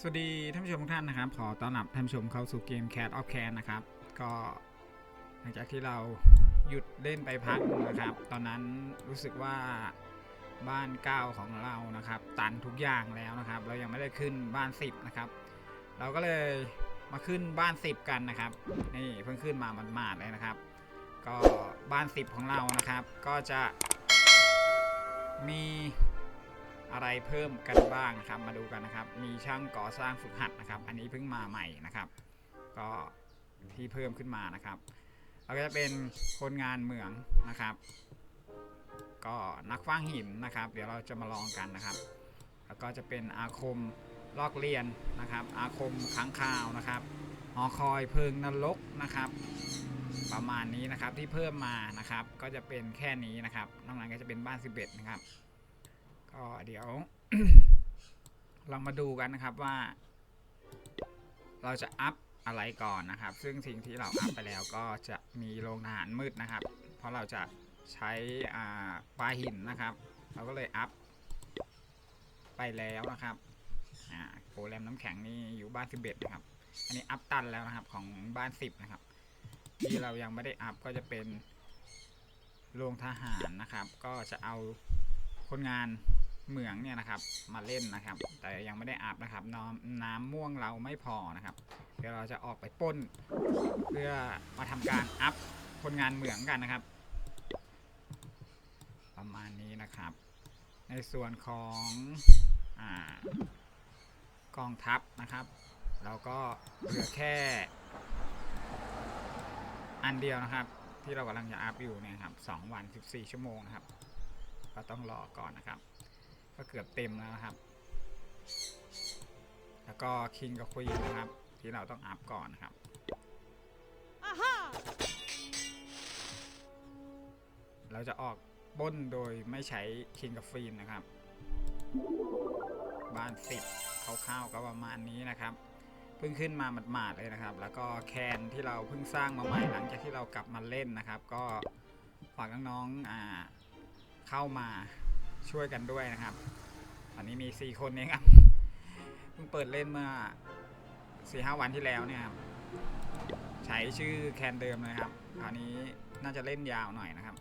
สวัสดีท่านผู้ชมทุกท่านนะครับ ขอต้อนรับท่านผู้ชมเข้าสู่เกม Cat of Can นะครับ ก็หลังจากที่เราหยุดเล่นไปพักหนึ่งนะครับ ตอนนั้นรู้สึกว่าบ้านเก้าของเรานะครับ ตันทุกอย่างแล้วนะครับ เรายังไม่ได้ขึ้นบ้านสิบนะครับ เราก็เลยมาขึ้นบ้านสิบกันนะครับ นี่เพิ่งขึ้นมาหมาดๆเลยนะครับ ก็บ้านสิบของเรานะครับ ก็จะ อะไรเพิ่มกันบ้างนะครับ มาดูกันนะครับ มีช่างก่อสร้างฝึกหัดนะครับ อันนี้เพิ่งมาใหม่นะครับ ก็ที่เพิ่มขึ้นมานะครับแล้วก็จะเป็นคนงานเหมืองนะครับ ก็นักฟ้างหินนะครับ เดี๋ยวเราจะมาลองกันนะครับ แล้วก็จะเป็นอาคมลอกเรียนนะครับ อาคมค้างคาวนะครับหอคอยเพิงนรกนะครับ ประมาณนี้นะครับที่เพิ่มมานะครับ ก็จะเป็นแค่นี้นะครับนอกนั้นก็จะเป็นบ้าน 11 นะครับ ก็เดี๋ยว เรามาดูกันนะครับว่า เราจะอัพอะไรก่อนนะครับ ซึ่งสิ่งที่เราอัพไปแล้วก็จะมีโรงทหารมืดนะครับ เพราะเราจะใช้อ่าปลาหินนะครับ เราก็เลยอัพไปแล้วนะครับโปรแรมน้ำแข็งนี่อยู่บ้าน 11 นะครับ อันนี้อัพตันแล้วนะครับของบ้าน 10 นะครับ ที่เรายังไม่ได้อัพก็จะเป็นโรงทหารนะครับ ก็จะเอาคนงาน เหมืองเนี่ยนะครับ มาเล่นนะครับ แต่ยังไม่ได้อัพนะครับ น้ำน้ำม่วงเราไม่พอนะครับ เดี๋ยวเราจะออกไปป้น เพื่อมาทำการอัพคนงานเหมืองกันนะครับ ประมาณนี้นะครับ ในส่วนของอกองทัพนะครับ เราก็เหลือแค่ อันเดียวนะครับ ที่เรากำลังจะอัพอยู่เนี่ยครับสองวัน 14 ชั่วโมงนะครับ ก็ต้องรอก่อนนะครับ ก็เกือบเต็มแล้วนะครับ แล้วก็คิงกับควีนนะครับ ที่เราต้องอัพก่อนนะครับเราจะออกปล้นโดยไม่ใช้คิงกับฟีนนะครับ บ้านสิบคร่าวๆก็ประมาณนี้นะครับ เพิ่งขึ้นมาหมาดๆเลยนะครับ แล้วก็แคนที่เราเพิ่งสร้างมาใหม่หลังจากที่เรากลับมาเล่นนะครับ ก็ฝากน้องๆอ่าเข้ามาช่วยกันด้วยนะครับต อนนี้มี4คนเองครับเพิ่งเปิดเล่นเมื่อ4หวันที่แล้วเนี่ยครับใช้ชื่อแคนเดิมเลยครับคราวนี้น่าจะเล่นยาวหน่อยนะครับ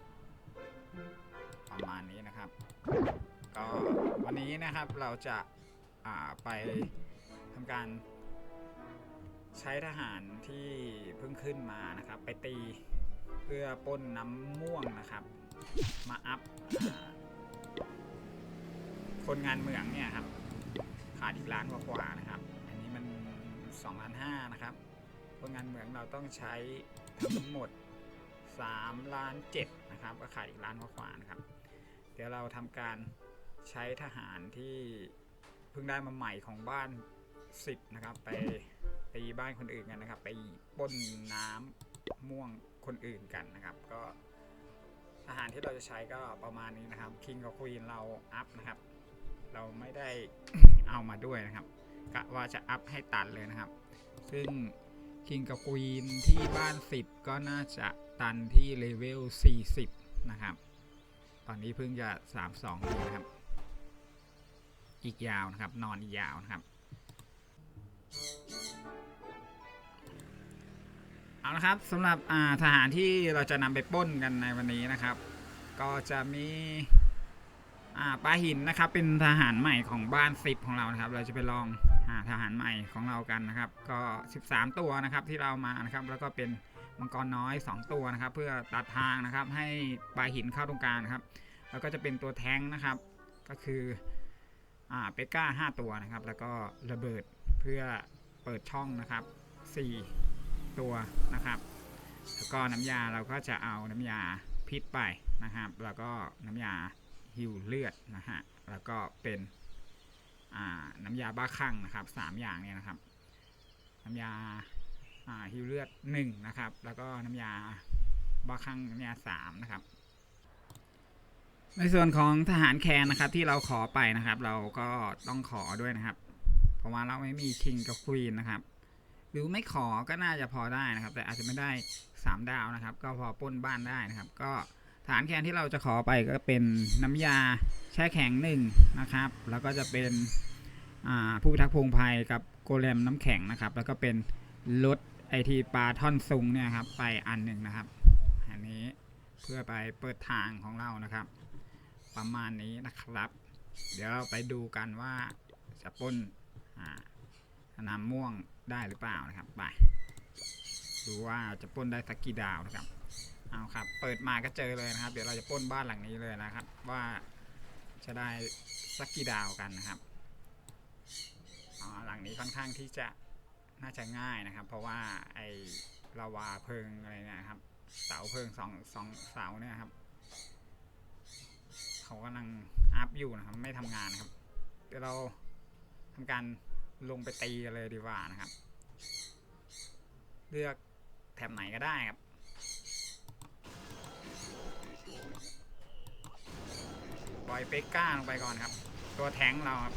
ประมาณนี้นะครับ ก็วันนี้นะครับเราจะาไปทำการใช้ทหารที่เพิ่งขึ้นมานะครับ ไปตีเพื่อป้นน้ำม่วงนะครับ มาอัพ คนงานเมืองเนี่ยครับ ขาดอีกล้านกว่าๆนะครับ อันนี้มัน2ล้านห้านะครับ คนงานเมืองเราต้องใช้ทั้งหมด3ล้าน7นะครับ ก็ขาดอีกล้านกว่าๆนะครับ เดี๋ยวเราทำการใช้ทหารที่เพิ่งได้มาใหม่ของบ้าน 10 นะครับ ไปตีบ้านคนอื่นกันนะครับ ไปป้นน้ำม่วงคนอื่นกันนะครับ ก็อาหารที่เราจะใช้ก็ประมาณนี้นะครับ King กับ Queen เราอัพนะครับ เราไม่ได้เอามาด้วยนะครับกะว่าจะอัพให้ตันเลยนะครับ ซึ่ง King กับ Queen ที่บ้าน 10 ก็น่าจะตันที่เลเวล 40 นะครับ ตอนนี้เพิ่งจะ 32เลยนะครับ อีกยาวนะครับ นอนอีกยาวนะครับ เอาละครับสำหรับทหารที่เราจะนำไปป้นกันในวันนี้นะครับ ก็จะมี อ่าปลาหินนะครับเป็นทหารใหม่ของบ้านสิบของเรานะครับ เราจะไปลองหาทหารใหม่ของเรากันนะครับ ก็ 13 ตัวนะครับที่เรามานะครับ แล้วก็เป็นมังกรน้อย 2 ตัวนะครับ เพื่อตัดทางนะครับ ให้ปลาหินเข้าตรงกลางนครับ แล้วก็จะเป็นตัวแท้งนะครับ ก็คืออ่าเปก้า 5 ตัวนะครับ แล้วก็ระเบิดเพื่อเปิดช่องนะครับ 4 ตัวนะครับแล้วก็น้ำยาเราก็จะเอาน้ำยาพิษไปนะครับ แล้วก็น้ำยา หิวเลือดนะฮะแล้วก็เป็นน้ำยาบ้าคลั่งนะครับสามอย่างเนี่ยนะครับ น้ำยาอ่าหิวเลือดหนึ่งนะครับ แล้วก็น้ำยาบ้าคลั่งน้ำยาสามนะครับ ในส่วนของทหารแคนนะครับที่เราขอไปนะครับ เราก็ต้องขอด้วยนะครับ เพราะว่าเราไม่มีคิงกับควีนนะครับ หรือไม่ขอก็น่าจะพอได้นะครับ แต่อาจจะไม่ได้ 3 ดาวนะครับ ก็พอปล้นบ้านได้นะครับ ก็ ฐานแคนที่เราจะขอไปก็เป็นน้ำยาแช่แข็งหนึ่งนะครับ แล้วก็จะเป็นผู้พิทักษ์พงภัยกับโกเลมน้ำแข็งนะครับ แล้วก็เป็นรถไอทีปลาท่อนซุงเนี่ยครับไปอันหนึ่งนะครับ อันนี้เพื่อไปเปิดทางของเรานะครับ ประมาณนี้นะครับ เดี๋ยวเราไปดูกันว่าจะปล้นสนามม่วงได้หรือเปล่านะครับไปดูว่าจะปล้นได้สักกี่ดาวนะครับ เอาครับ เปิดมาก็เจอเลยนะครับ เดี๋ยวเราจะป้นบ้านหลังนี้เลยนะครับ ว่าจะได้สักกี่ดาวกันนะครับอ๋อหลังนี้ค่อนข้างที่จะน่าจะง่ายนะครับ เพราะว่าไอลาวาเพิงอะไรเนยนะครับ เสาเพิงสองสองเสาเนี่ยครับเขากำลังอัพอยู่นะครับ ไม่ทำงานนครับ เดี๋ยวเราทำการลงไปตีกันเลยดีกว่านะครับ เลือกแถบไหนก็ได้ครับ ปล่อยเปกก้าลงไปก่อนครับ ตัวแทงเราครับ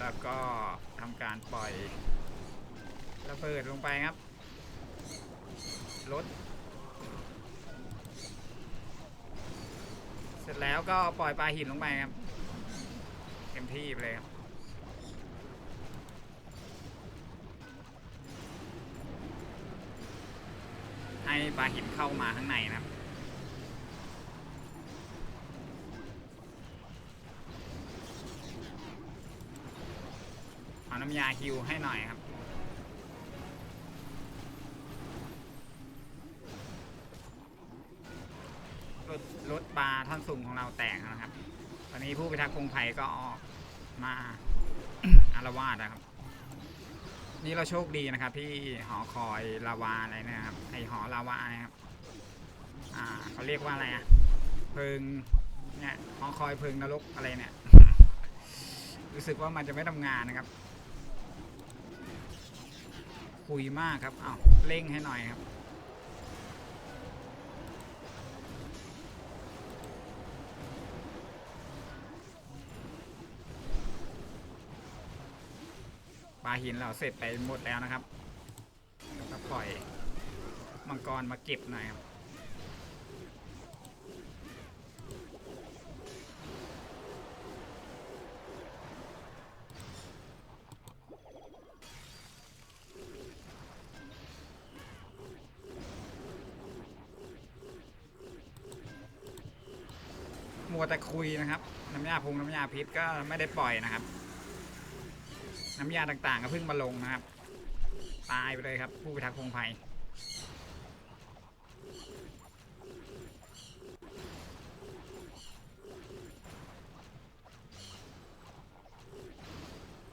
แล้วก็ทำการปล่อยระเบิดลงไปครับรถเสร็จแล้วก็ปล่อยปลาหินลงไปครับเต็มที่ไปเลยครับ ให้ปลาหินเข้ามาข้างในนะครับเอาน้ำยาฮิวให้หน่อยครับรถรถปลาท่อนสูงของเราแตกนะครับ ตอนนี้ผู้พิทักษ์พงไผ่ก็ออกมาอารวาสนะครับ นี่เราโชคดีนะครับ ที่หอคอยลาวาอะไรนะครับไอหอลาวานะครับอ่าเขาเรียกว่าอะไรอะเพิงเนี่ยหอคอยเพิงนรกอะไรเนี่ยรู้สึกว่ามันจะไม่ทำงานนะครับ คุยมากครับเอ้าเร่งให้หน่อยครับาหินเราเสร็จไปหมดแล้วนะครับแล้วก็ปล่อยมังกรมาเก็บหน่อยครับมัวแต่คุยนะครับ น้ำยาพุงน้ำยาพิษก็ไม่ได้ปล่อยนะครับ น้ำยาต่างๆ ก็เพิ่งมาลงนะครับ ตายไปเลยครับ ผู้พิทักษ์พงไพ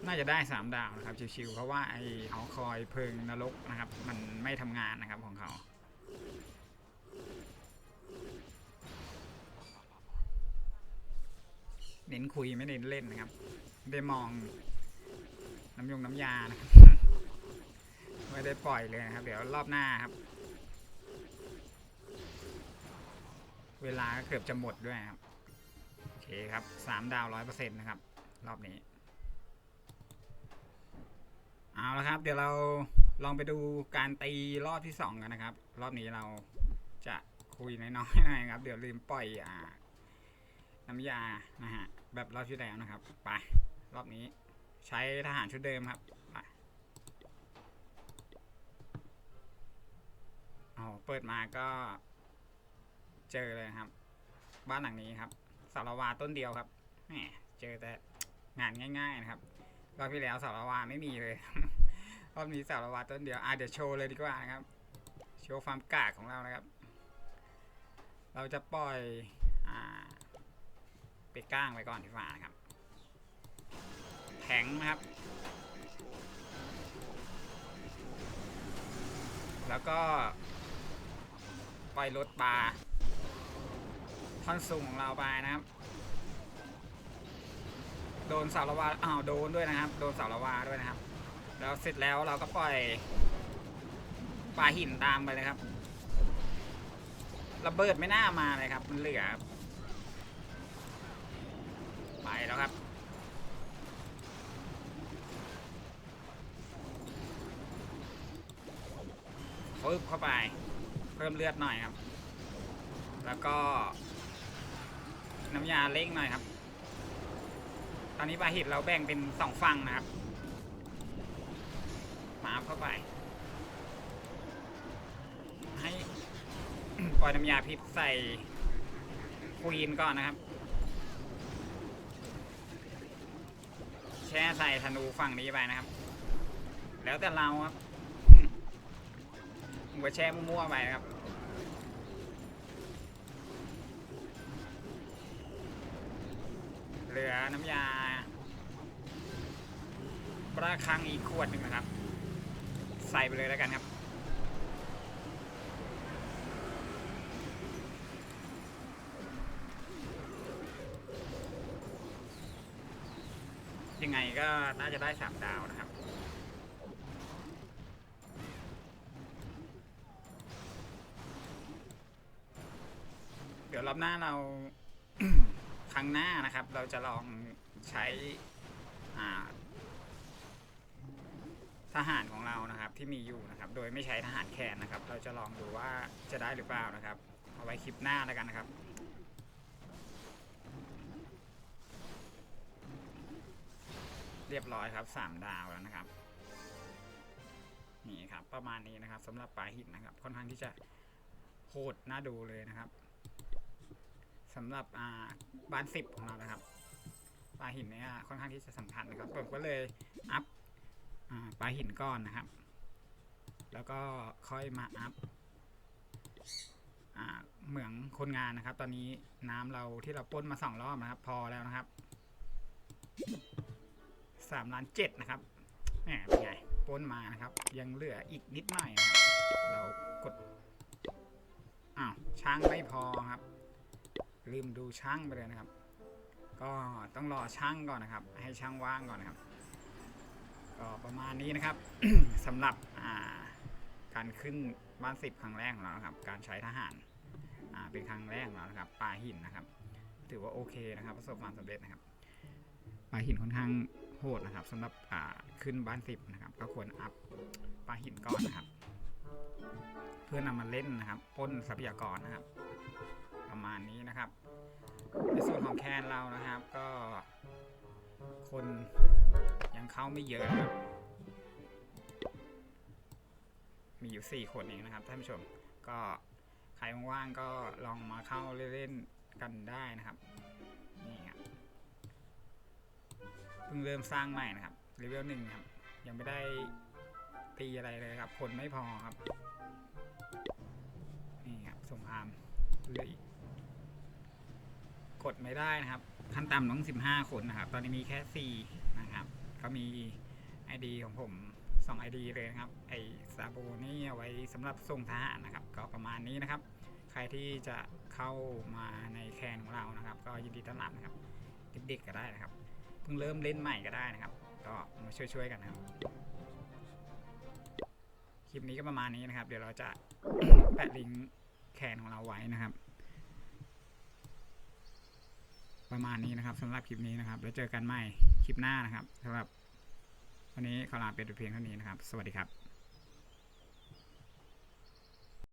น่าจะได้สามดาวนะครับชิวๆเพราะว่าไอ้หอคอยเพิงนรกนะครับ มันไม่ทำงานนะครับของเขาเน้นคุยไม่เน้นเล่นนะครับ ได้มอง น้ำยงน้ำยานะครับไม่ได้ปล่อยเลยนะครับ เดี๋ยวรอบหน้าครับ เวลาก็เกือบจะหมดด้วยครับ โอเคครับสามดาวร้อยเปอร์เซ็นต์นะครับ รอบนี้ เอาละครับ เดี๋ยวเราลองไปดูการตีรอบที่สองกันนะครับ รอบนี้เราจะคุยน้อยๆน่อยครับ เดี๋ยวลืมปล่อยอ่าน้ำยานะฮะแบบรอบที่แล้วนะครับ ไป รอบนี้ ใช้ทหารชุดเดิมครับไปเอาเปิดมาก็ เจอเลยครับ บ้านหลังนี้ครับสารวาต้นเดียวครับแหมเจอแต่งานง่าย ๆ นะครับรอบที่แล้วสารวาไม่มีเลยรอบนี้สารวาต้นเดียวอะเดี๋ยวโชว์เลยดีกว่านะครับ โชว์ความกากของเรานะครับ เราจะปล่อยอ่าไปก้างไว้ก่อนดีกว่านะครับ แข็งนะครับ แล้วก็ปล่อยรถปลาท่อนสูงของเราไปนะครับ โดนเสาละวาอ้าวโดนด้วยนะครับ โดนเสาละวาด้วยนะครับ แล้วเสร็จแล้วเราก็ปล่อยปลาหินตามไปเลยครับระเบิดไม่น่ามาเลยครับ มันเหลือครับไปแล้วครับ ปึ๊บเข้าไป เพิ่มเลือดหน่อยครับ แล้วก็ น้ำยาเร่งหน่อยครับ ตอนนี้ปลาหิดเราแบ่งเป็นสองฝั่งนะครับมาเข้าไป ให้ปล่อยน้ำยาพิษใส่ควีนก่อนนะครับ แช่ใส่ธนูฝั่งนี้ไปนะครับ แล้วแต่เราครับ ผมก็แช่มั่วๆไปครับเหลือน้ำยาปลาคังอีกขวดหนึ่งนะครับ ใส่ไปเลยแล้วกันครับ ยังไงก็น่าจะได้สามดาวนะครับ อบหน้าเรา ครั้งหน้านะครับ เราจะลองใช้ทหารของเรานะครับที่มีอยู่นะครับ โดยไม่ใช้ทหารแคนนะครับ เราจะลองดูว่าจะได้หรือเปล่านะครับ เอาไว้คลิปหน้าแล้วกันนะครับเรียบร้อยครับสามดาวแล้วนะครับ นี่ครับ ประมาณนี้นะครับสำหรับปลาหินนะครับ ค่อนข้างที่จะโหดน่าดูเลยนะครับ สำหรับอ่าบ้านสิบของเรานะครับปลาหินเนี่ยค่อนข้างที่จะสำคัญนะครับผมก็เลยอัพปลาหินก้อนนะครับ แล้วก็ค่อยมาอัพเหมืองคนงานนะครับ ตอนนี้น้ำเราที่เราป้นมาสองรอบนะครับ พอแล้วนะครับสามล้านเจ็ดนะครับแหมเป็นไงป้นมานะครับ ยังเหลืออีกนิดหน่อยนะครับ เรากดอ้าวช่างไม่พอครับ ลืมดูช่างไปเลยนะครับ ก็ต้องรอช่างก่อนนะครับ ให้ช่างว่างก่อนนะครับ ก็ประมาณนี้นะครับสำหรับการขึ้นบ้านสิบครั้งแรกของเรานะครับ การใช้ทหาราเป็นครั้งแรกของเรานะครับปลาหินนะครับ ถือว่าโอเคนะครับ ประสบความสำเร็จนะครับปลาหินค่อนข้างโหดนะครับสำหรับขึ้นบ้านสิบนะครับ ก็ควรอัพปลาหินก่อนนะครับ เพื่อนำมาเล่นนะครับป้นทรัพยากรนะครับ ประมาณนี้นะครับ ในส่วนของแคนเรานะครับก็ คนยังเข้าไม่เยอะครับ มีอยู่ 4 คนเองนะครับท่านผู้ชมก็ใครว่างๆก็ลองมาเข้าเล่นๆกันได้นะครับนี่ครับเพิ่งเริ่มสร้างใหม่นะครับเลเวลหนึ่งครับ ยังไม่ได้ตีอะไรเลยครับ คนไม่พอครับ นี่ครับสงครามเหลยก ดไม่ได้นะครับ ขั้นต่ำต้อง 15 คนนะครับ ตอนนี้มีแค่ 4 นะครับ ก็มี ID ของผม 2 ID เลยนะครับ ไอซาโบนี่เอาไว้สำหรับส่งทหารนะครับ ก็ประมาณนี้นะครับ ใครที่จะเข้ามาในแคนของเรานะครับ ก็ยินดีต้อนรับนะครับ เด็กๆก็ได้นะครับ เพิ่งเริ่มเล่นใหม่ก็ได้นะครับ ก็มาช่วยๆกันนะครับ คลิปนี้ก็ประมาณนี้นะครับ เดี๋ยวเราจะแปะลิงก์แคนของเราไว้นะครับ ประมาณนี้นะครับสำหรับคลิปนี้นะครับ แล้วเจอกันใหม่คลิปหน้านะครับสำหรับวันนี้ขอลาเป็นเพียงเท่านี้นะครับ สวัสดีครับ